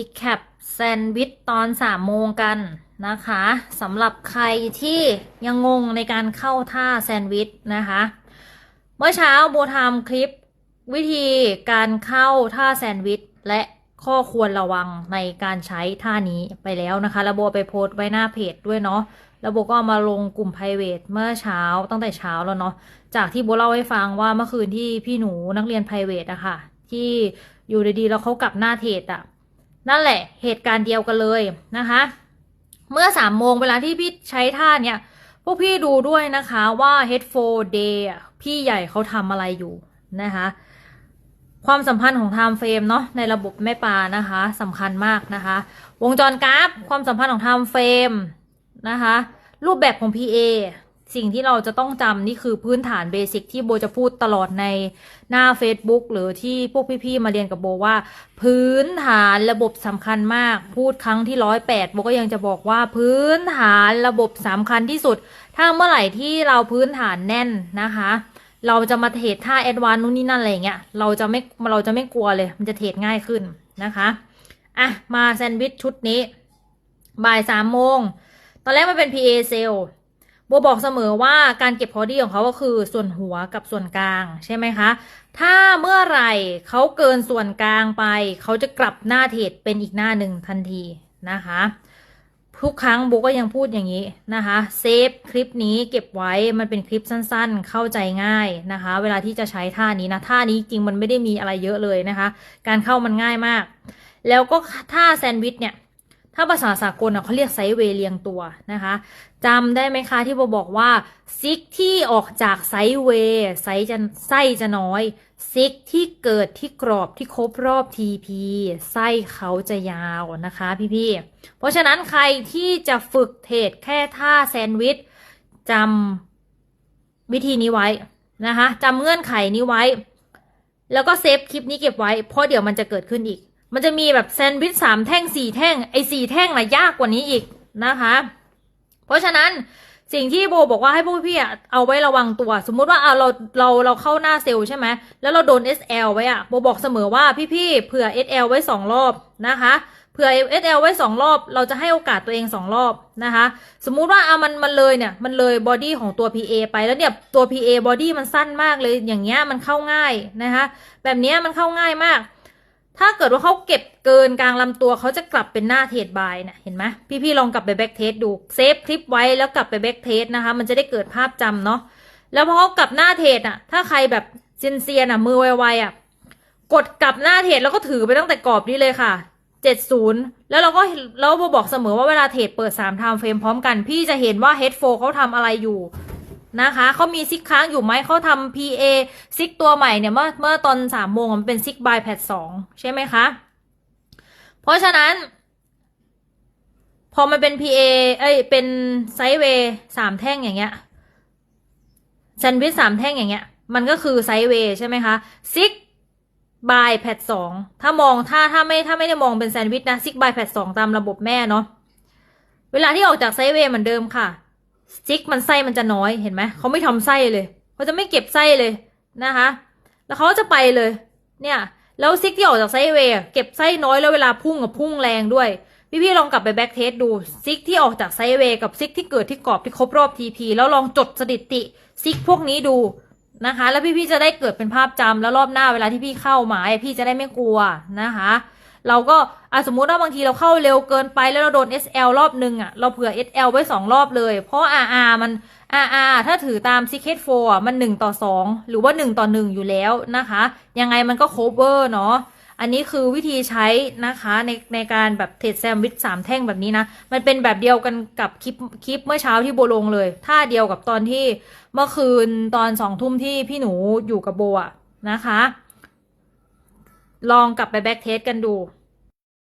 รีแคปแซนด์วิชตอนสามโมงกันนะคะสำหรับใครที่ยังงงในการเข้าท่าแซนด์วิชนะคะ เมื่อเช้าโบทำคลิปวิธีการเข้าท่าแซนด์วิชและข้อควรระวังในการใช้ท่านี้ไปแล้วนะคะแล้วโบไปโพสต์ไว้หน้าเพจด้วยเนาะแล้วโบก็ามาลงกลุ่ม p r i v a t เมื่อเช้าตั้งแต่เช้าแล้วเนาะจากที่โบเล่าให้ฟังว่าเมื่อคืนที่พี่หนูนักเรียน p r i v a t อะค่ะที่อยู่ดีๆแล้วเขากลับหน้าเทรดอะ นั่นแหละเหตุการณ์เดียวกันเลยนะคะ เมื่อสามโมงเวลาที่พี่ใช้ท่าเนี่ย พวกพี่ดูด้วยนะคะว่า Headphone Day พี่ใหญ่เขาทำอะไรอยู่นะคะความสัมพันธ์ของ Time Frame เนาะในระบบแม่ปลานะคะสำคัญมากนะคะ วงจรกราฟความสัมพันธ์ของ Time Frame นะคะรูปแบบของ PA สิ่งที่เราจะต้องจำนี่คือพื้นฐานเบสิกที่โบจะพูดตลอดในหน้า Facebook หรือที่พวกพี่ๆมาเรียนกับโบว่า พื้นฐานระบบสำคัญมาก พูดครั้งที่ร้อยแปดโบก็ยังจะบอกว่าพื้นฐานระบบสำคัญที่สุด ถ้าเมื่อไหร่ที่เราพื้นฐานแน่นนะคะ เราจะมาเทรดท่าแอดวานนู่นนี่นั่นอะไรเงี้ยเราจะไม่เราจะไม่กลัวเลย มันจะเทรดง่ายขึ้นนะคะอะมาแซนด์วิชชุดนี้ บ่ายสามโมงตอนแรกมันเป็น PA เซล โบบอกเสมอว่าการเก็บพอดีของเขาก็คือส่วนหัวกับส่วนกลางใช่ไหมคะ ถ้าเมื่อไหร่เขาเกินส่วนกลางไป เขาจะกลับหน้าเทรดเป็นอีกหน้าหนึ่งทันทีนะคะ ทุกครั้งโบก็ยังพูดอย่างนี้นะคะเซฟคลิปนี้เก็บไว้มันเป็นคลิปสั้นๆ เข้าใจง่ายนะคะ เวลาที่จะใช้ท่านี้นะท่านี้จริงมันไม่ได้มีอะไรเยอะเลยนะคะ การเข้ามันง่ายมาก แล้วก็ท่าแซนด์วิชเนี่ย ถ้าภาษาสากลเขาเรียกไซด์เวย์เรียงตัวนะคะจำได้ไหมคะที่โบบอกว่าซิกที่ออกจากไซด์เวย์ไซจะไส้จะน้อยซิกที่เกิดที่กรอบที่ครบรอบ TP ไส้เขาจะยาวนะคะพี่ๆเพราะฉะนั้นใครที่จะฝึกเทรดแค่ท่าแซนด์วิชจำวิธีนี้ไว้นะคะจำเงื่อนไขนี้ไว้ แล้วก็เซฟคลิปนี้เก็บไว้เพราะเดี๋ยวมันจะเกิดขึ้นอีก มันจะมีแบบแซนด์วิชสามแท่งสี่แท่งไอ้สี่แท่งน่ะยากกว่านี้อีกนะคะ เพราะฉะนั้นสิ่งที่โบบอกว่าให้พวกพี่อะเอาไว้ระวังตัว สมมุติว่าเอาเราเราเราเข้าหน้าเซลล์ใช่ไหมแล้วเราโดน SL ไว้อะโบบอกเสมอว่าพี่ๆเผื่อ SL ไว้สองรอบนะคะเผื่อ SL ไว้สองรอบ เราจะให้โอกาสตัวเองสองรอบนะคะ สมมุติว่าเอามันมันเลยเนี่ยมันเลยบอดี้ของตัว PA ไปแล้วเนี่ยตัว PA บอดี้มันสั้นมากเลยอย่างเงี้ยมันเข้าง่ายนะคะแบบเนี้ยมันเข้าง่ายมาก ถ้าเกิดว่าเขาเก็บเกินกลางลำตัวเขาจะกลับเป็นหน้าเทรดบายเนี่ยเห็นไหมพี่ๆลองกลับไปแบ็กเทสดูเซฟคลิปไว้แล้วกลับไปแบ็กเทสนะคะ มันจะได้เกิดภาพจำเนาะแล้วพอเขากลับหน้าเทรดอะ ถ้าใครแบบเซียนเซียนอะ มือไวๆอะกดกลับหน้าเทรดแล้วก็ถือไปตั้งแต่กรอบนี้เลยค่ะ70แล้วเราก็แล้วโบบอกเสมอว่าเวลาเทรดเปิด3 time frame พร้อมกัน พี่จะเห็นว่า head f o เขาทำอะไรอยู่ นะคะเขามีซิกค้างอยู่ไหมเขาทำ PA ซิกตัวใหม่เนี่ยเมื่อเมื่อตอนสามโมงมันเป็นซิกบายแพดสองใช่ไหมคะ เพราะฉะนั้น พอมันเป็น PA เอ้ยเป็นไซด์เวย์สามแท่งอย่างเงี้ยแซนด์วิชสามแท่งอย่างเงี้ย มันก็คือไซด์เวย์ใช่ไหมคะซิกบายแพดสองถ้ามองถ้าถ้าไม่ถ้าไม่ได้มองเป็นแซนด์วิชนะซิกบายแพดสองตามระบบแม่เนาะเวลาที่ออกจากไซด์เวย์เหมือนเดิมค่ะ ซิกมันไส้มันจะน้อยเห็นไหมเขาไม่ทำไส้เลยเขาจะไม่เก็บไส้เลยนะคะ แล้วเขาจะไปเลย เนี่ยแล้วซิกที่ออกจากไซเวย์เก็บไส้น้อยแล้วเวลาพุ่งกับพุ่งแรงด้วย พี่ๆลองกลับไปแบ็กเทสดูซิกที่ออกจากไซเวย์กับซิกที่เกิดที่กรอบที่ครบรอบ TP แล้วลองจดสถิติซิกพวกนี้ดูนะคะ แล้วพี่ๆจะได้เกิดเป็นภาพจำแล้วรอบหน้าเวลาที่พี่เข้าหมายพี่จะได้ไม่กลัวนะคะ เราก็อะสมมุติว่าบางทีเราเข้าเร็วเกินไปแล้วเราโดน SL รอบหนึ่งอะเราเผื่อ SL ไว้สองรอบเลย เพราะ RR มัน RR ถ้าถือตาม Secret 4อะมันหนึ่งต่อสองหรือว่าหนึ่งต่อหนึ่งอยู่แล้วนะคะ ยังไงมันก็ cover เนาะอันนี้คือวิธีใช้นะคะในในการแบบเทรดแซมวิชสามแท่งแบบนี้นะ มันเป็นแบบเดียวกันกับคลิปคลิปเมื่อเช้าที่โบลงเลย ท่าเดียวกับตอนที่เมื่อคืนตอนสองทุ่มที่พี่หนูอยู่กับโบอะนะคะ ลองกลับไปแบ็กเทสกันดู